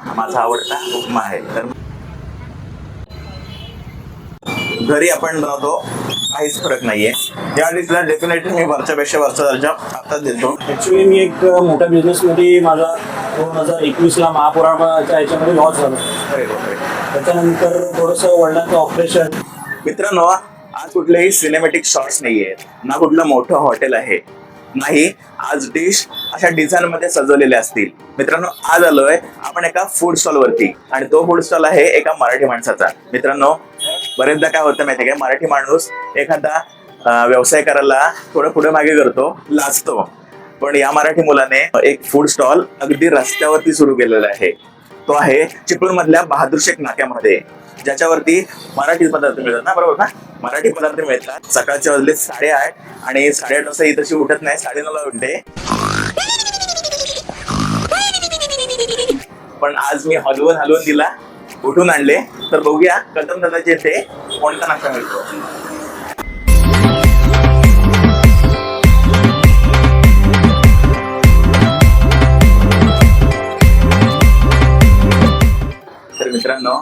माझा आवडता उपमा आहे. तर घरी आपण बनवतो काहीच फरक नाहीये. या डिशला डेफिनेटली मी वरच्यापेक्षा वरचा दर्जा आताच देतो. ऍक्च्युली मी एक मोठ्या बिझनेसमध्ये माझा दोन हजार एकवीसला महापुराच्या ह्याच्यामध्ये लॉस झाला. त्याच्यानंतर थोडंसं वडिलांचं ऑपरेशन मित्रांनो आज कुठलेही सिनेमॅटिक शॉट्स नाहीये. ना कुठलं मोठं हॉटेल आहे. नाही आज डिश अशा डिझाईन मध्ये सजवलेले असतील. मित्रांनो आज आलोय आपण एका फूड स्टॉल वरती. आणि तो फूड स्टॉल आहे एका मराठी माणसाचा. मित्रांनो बरेचदा काय होतं माहितीये काय मराठी माणूस एखादा व्यवसाय करायला थोडं पुढे मागे करतो लाजतो. पण या मराठी मुलाने एक फूड स्टॉल अगदी रस्त्यावरती सुरू केलेला आहे. तो आहे चिपळूण मधल्या बहादूर शेख नाक्यामध्ये ज्याच्यावरती मराठी पदार्थ मिळतात. ना बरोबर ना? मराठी पदार्थ मिळतात. सकाळच्या वाजले साडेआठ आणि साडेआठ वाजता ही तशी उठत नाही साडेनऊला उठते. पण आज मी हलवून हलवून दिला उठून आणले. तर बघूया कदम दादाचे ते कोणता नाश्ता मिळतो. तर मित्रांनो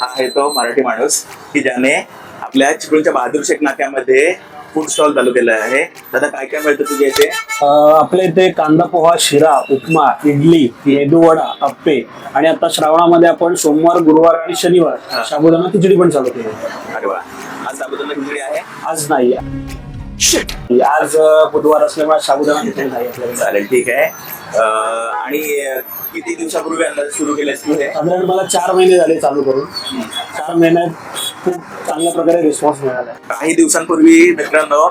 हा आहे तो मराठी माणूस की ज्याने आपल्या चिपळूणच्या बहादूर शेख नाक्यामध्ये फूड स्टॉल चालू केला आहे. दादा काय काय मिळतं तुझ्या इथे? आपल्या इथे कांदा पोहा शिरा उपमा इडली मेदूवडा अप्पे आणि आता श्रावणामध्ये आपण सोमवार गुरुवार आणि शनिवार. साबुदाणा खिचडी पण चालू केली. अरे वा. आज साबुदाणा खिचडी आहे? आज नाही. आज बुधवार असल्यामुळे साबुदाणा खिचडी नाही आपल्याकडे. चालेल ठीक आहे. आणि किती दिवसापूर्वी अंदाज सुरू हे? साधारण मला चार महिने झाले चालू करून. चार महिन्यात खूप चांगल्या प्रकारे रिस्पॉन्स मिळाला काही दिवसांपूर्वी मित्रांनो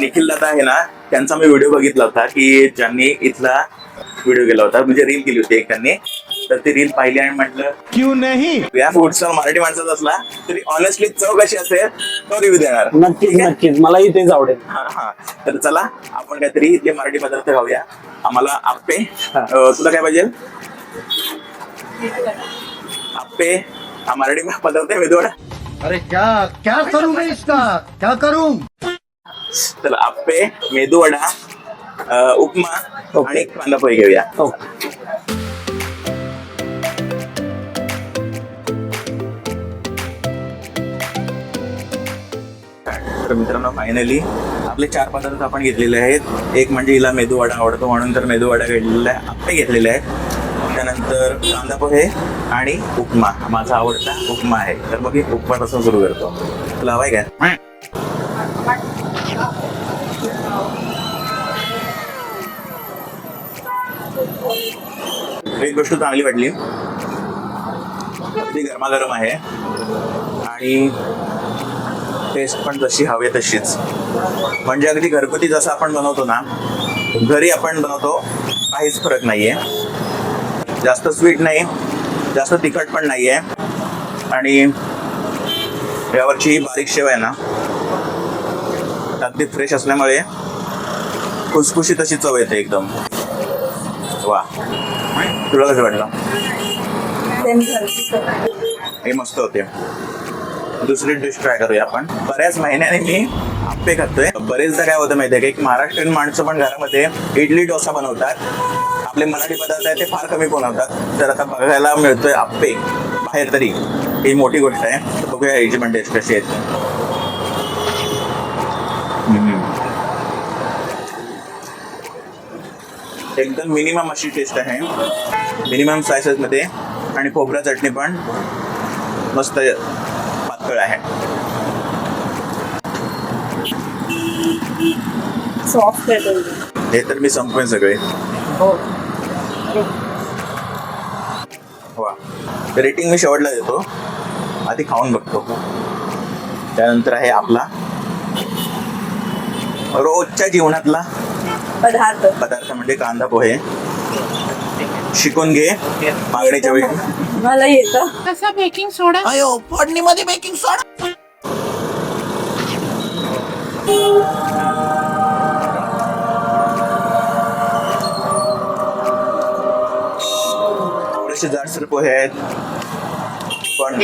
निखिल दादा आहे ना त्यांचा मी व्हिडिओ बघितला होता की ज्यांनी इथला व्हिडिओ केला होता म्हणजे रील केली होती एक त्यांनी. तर ती रील पाहिली आणि म्हटलं क्यों नहीं? या फूड स्टॉल मराठी माणसाचा असला तरी ऑनेस्टली चव कशी असेल तो रिव्ह्यू देणार. नक्कीच? नक्कीच. मलाही तेच आवडेल. हा हा. तर चला आपण काहीतरी इथले मराठी पदार्थ खाऊया. आम्हाला आप्पे. तुला काय पाहिजे? आप्पे. हा मराठी पदार्थ आहे मेदूवडा. अरे क्या क्या करूं मैं इसका? क्या करूं? तर आप्पे मेदूवडा अं, उपमा. आणि कांदा पोहे घेऊया. ओके तर मित्रांनो फायनली आपले चार पदार्थ आपण घेतलेले आहेत. एक म्हणजे हिला मेदूवडा आवडतो म्हणून तर मेदूवडा घेतलेला आहे आप्पे घेतलेले आहेत. त्यानंतर कांदा पोहे आणि उपमा. माझा आवडता उपमा आहे. तर मग मी उपमापासून सुरू करतो. तुला हवाय काय एक गोष्ट चांगली वाटली. अगदी गरमागरम आहे. आणि टेस्ट पण जशी हवी तशीच. म्हणजे अगदी घरगुती जसं आपण बनवतो ना घरी आपण बनवतो काहीच फरक नाहीये. जास्त स्वीट नाही जास्त तिखट पण नाहीये. आणि यावरची ही बारीक शेव आहे ना अगदी फ्रेश असल्यामुळे खुसखुशीत अशी चव येते एकदम. वा. तुला कसं वाटलं? हे मस्त होते. दुसरी डिश ट्राय करूया आपण. बऱ्याच महिन्याने मी आप्पे खातोय. बरेचदा काय होतं माहितीये की महाराष्ट्रीयन माणसं पण घरामध्ये इडली डोसा बनवतात. आपले मराठी पदार्थ आहे ते फार कमी बनवतात. तर आता बघायला मिळतोय आप्पे. बाहेर तरी. ही मोठी गोष्ट आहे. बघूया याची पण टेस्ट कशी आहे. हम्म. एकदम मिनिमम अशी टेस्ट आहे. मिनिमम सायसेस मध्ये. आणि खोबरा चटणी पण मस्त पातळ आहे. सॉफ्ट आहे हे तर मी संपवेन सगळे. हो. वा रेटिंग मी शेवटला देतो. आधी खाऊन बघतो. त्यानंतर आहे आपला रोजच्या जीवनातला पदार्थ. पदार्थ म्हणजे कांदा पोहे. शिकून घे. मागणीच्या वेळी मला येतं. कसा बेकिंग सोडा अयो फोडणीमध्ये बेकिंग सोडा थोडेसे जाडसर पोहे आहेत. पण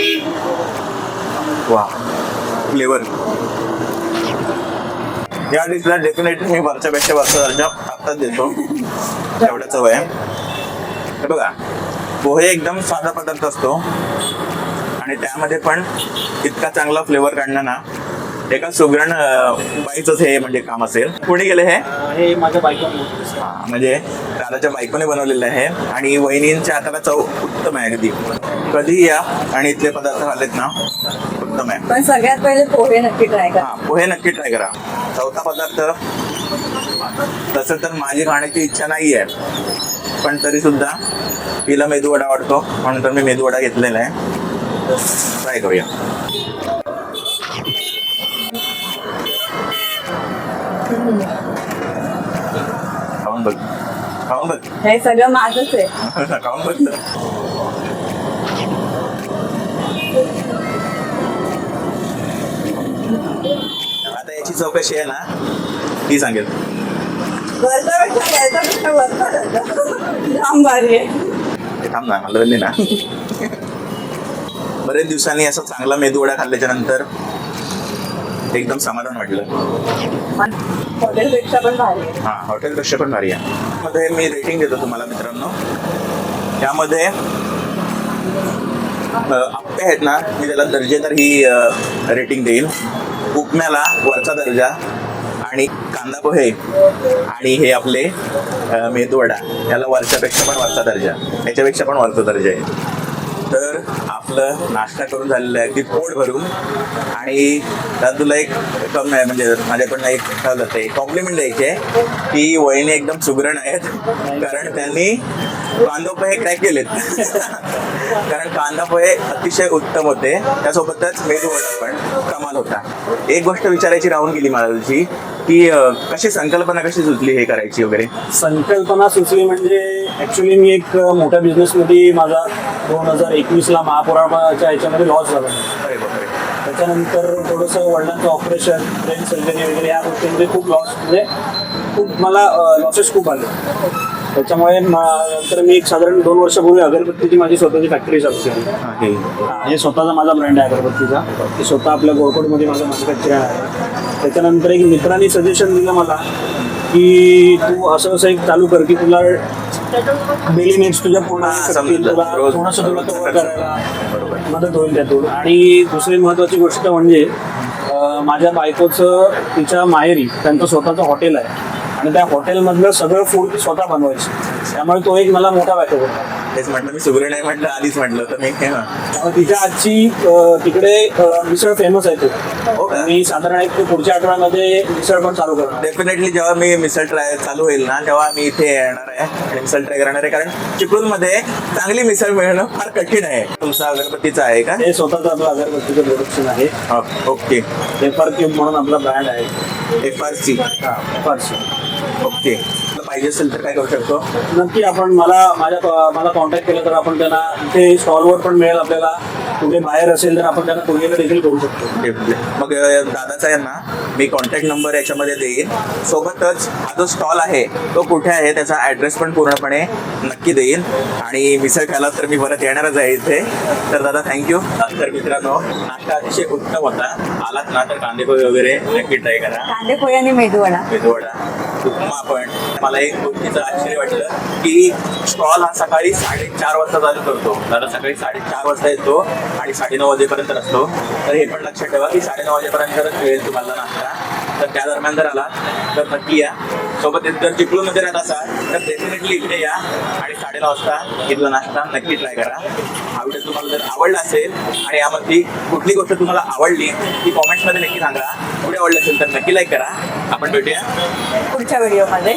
वा फ्लेवर या डिशला डेफिनेटली मी वरच्यापेक्षा वरचा दर्जा आत्ताच देतो. एवढ्याच वय हे बघा पोहे एकदम साधा पदार्थ असतो. आणि त्यामध्ये पण इतका चांगला फ्लेवर काढणं ना एका सुगरण बाईचंच हे म्हणजे काम असेल. कोणी केलं हे? हे माझ्या बायको हा, म्हणजे दादाच्या बायकोने बनवलेलं आहे आणि वहिनींच्या हाताला चव उत्तम आहे अगदी. कधी या आणि इथले पदार्थ खाल्लेत ना उत्तम आहे. पण सगळ्यात पहिले पोहे नक्की ट्राय करा. हा पोहे नक्की ट्राय करा. चौथा पदार्थ तसं तर माझी खाण्याची इच्छा नाही आहे पण तरी सुद्धा तिला मेदू वडा आवडतो म्हणून तर मी मेदू वडा घेतलेला आहे. ट्राय करूया. खाऊन बघ. खाऊन बघ. हे सगळं माझंच आहे. खाऊन बघ. आता याची चौकशी आहे ना ती सांगेल. थांब ना मला ना. बरेच दिवसांनी असा चांगला मेदू वडा खाल्ल्याच्या नंतर एकदम समाधान वाटलं. हॉटेलपेक्षा पण भारी. हा हॉटेलपेक्षा पण भारी आहे. मध्ये मी रेटिंग देतो तुम्हाला मित्रांनो. त्यामध्ये आप्पे आहेत ना मी त्याला दर्जेदार ही रेटिंग देईल. उपम्याला वरचा दर्जा आणि कांदा पोहे आणि हे आपले मेदूवडा याला वरच्यापेक्षा पण वरचा दर्जा. याच्यापेक्षा पण वरचा दर्जा आहे. तर आपलं नाश्ता करून झालेलं आहे अगदी पोट भरून. आणि त्यात तुला एक कम नाही म्हणजे माझ्याकडनं एक जातं एक कॉम्प्लिमेंट द्यायची आहे की वहिनी एकदम सुगरण आहेत. कारण त्यांनी कांदा पोहे काय केलेत. कारण कांदा पोहे अतिशय उत्तम होते. त्यासोबतच मेदू वडा पण कमाल होता. एक गोष्ट विचारायची राहून गेली मला तुझी की कशी संकल्पना कशी सुचली हे करायची वगैरे? संकल्पना सुचली म्हणजे ऍक्च्युली मी एक मोठ्या बिझनेसमध्ये माझा दोन हजार एकवीसला महापुराच्या ह्याच्यामध्ये लॉस झाला. त्याच्यानंतर थोडंसं वडिलांचं ऑपरेशन ब्रेन सर्जरी वगैरे या गोष्टींमध्ये खूप लॉस म्हणजे खूप मला लॉसेस खूप आले. त्याच्यामुळे नंतर मी एक साधारण दोन वर्षापूर्वी अगरबत्तीची माझी स्वतःची फॅक्टरी चालू केली हा, हे म्हणजे स्वतःचा माझा ब्रँड आहे अगरबत्तीचा. ते स्वतः आपल्या गोळकोटमध्ये माझं मॅन्युफॅक्चरिंग आहे. त्याच्यानंतर एक मित्राने सजेशन दिलं मला की तू असं असं एक चालू कर की तुला डेली नीड्स तुझ्या पूर्ण. समजलं. तुला रोज- थोडंसं तुला रोज कव्हर खर्च. करायला मदत होईल त्यातून आणि दुसरी महत्वाची गोष्ट म्हणजे माझ्या बायकोचं तिच्या माहेरी त्यांचं स्वतःचं हॉटेल आहे आणि त्या हॉटेलमधलं सगळं फूड स्वतः बनवायची त्यामुळे तो एक मला मोठा बॅकअप होता तेच म्हटलं मी सुगरण आहे म्हटलं आधीच म्हटलं तर मी. हे तिच्या आजची तिकडे मिसळ फेमस आहे हो तो? मी साधारण एक पुढच्या आठवड्यामध्ये मिसळ पण चालू करणार. डेफिनेटली जेव्हा मी मिसळ ट्राय चालू होईल ना तेव्हा मी इथे येणार आहे आणि मिसळ ट्राय करणार आहे. कारण चिपळूणमध्ये चांगली मिसळ मिळणं फार कठीण आहे. तुमचा अगरबत्तीचा आहे का? हे स्वतःच आपलं अगरबत्तीचं प्रोडक्शन आहे. हा, ओके. पेपर क्यूब म्हणून आपला ब्रँड आहे. एफ आर सी हा फारशी ओके. तुला पाहिजे असेल तर काय करू शकतो. नक्की आपण मला माझ्या मला कॉन्टॅक्ट केलं तर आपण त्यांना इथे स्टॉलवर पण मिळेल आपल्याला. कुठे बाहेर असेल तर आपण त्यांना कुरिअर देखील करू शकतो. मग दादाचा आहे ना मी कॉन्टॅक्ट नंबर याच्यामध्ये देईन. सोबतच हा जो स्टॉल आहे तो कुठे आहे त्याचा ॲड्रेस पण पूर्णपणे नक्की देईन. आणि मिसळ खायला तर मी परत येणारच आहे इथे. तर दादा थँक्यू तर मित्रांनो नाश्ता अतिशय उत्तम होता. आलात ना तर कांदेपोहे वगैरे नक्की ट्राय करा. कांदे पोहे आणि मेदूवडा. मेदूवडा. उपमा पण मला एक गोष्टीचं आश्चर्य वाटलं की स्टॉल हा सकाळी साडेचार वाजता चालू करतो. दादा सकाळी साडेचार वाजता येतो आणि साडेनऊ वाजेपर्यंत असतो. तर हे पण लक्षात ठेवा की साडेनऊ वाजेपर्यंत मिळेल तुम्हाला नाश्ता तर त्या दरम्यान जर आला तर नक्की या. सोबत जर चिपळूणमध्ये राहत असाल तर डेफिनेटली इकडे या. आणि साडेनऊ वाजता इथला नाश्ता नक्की ट्राय करा. हा व्हिडिओ तुम्हाला जर आवडला असेल आणि यामध्ये कुठली गोष्ट तुम्हाला आवडली ती कॉमेंट्समध्ये नक्की सांगा. आवडलं असेल तर नक्की लाईक करा. आपण भेटूया पुढच्या व्हिडिओमध्ये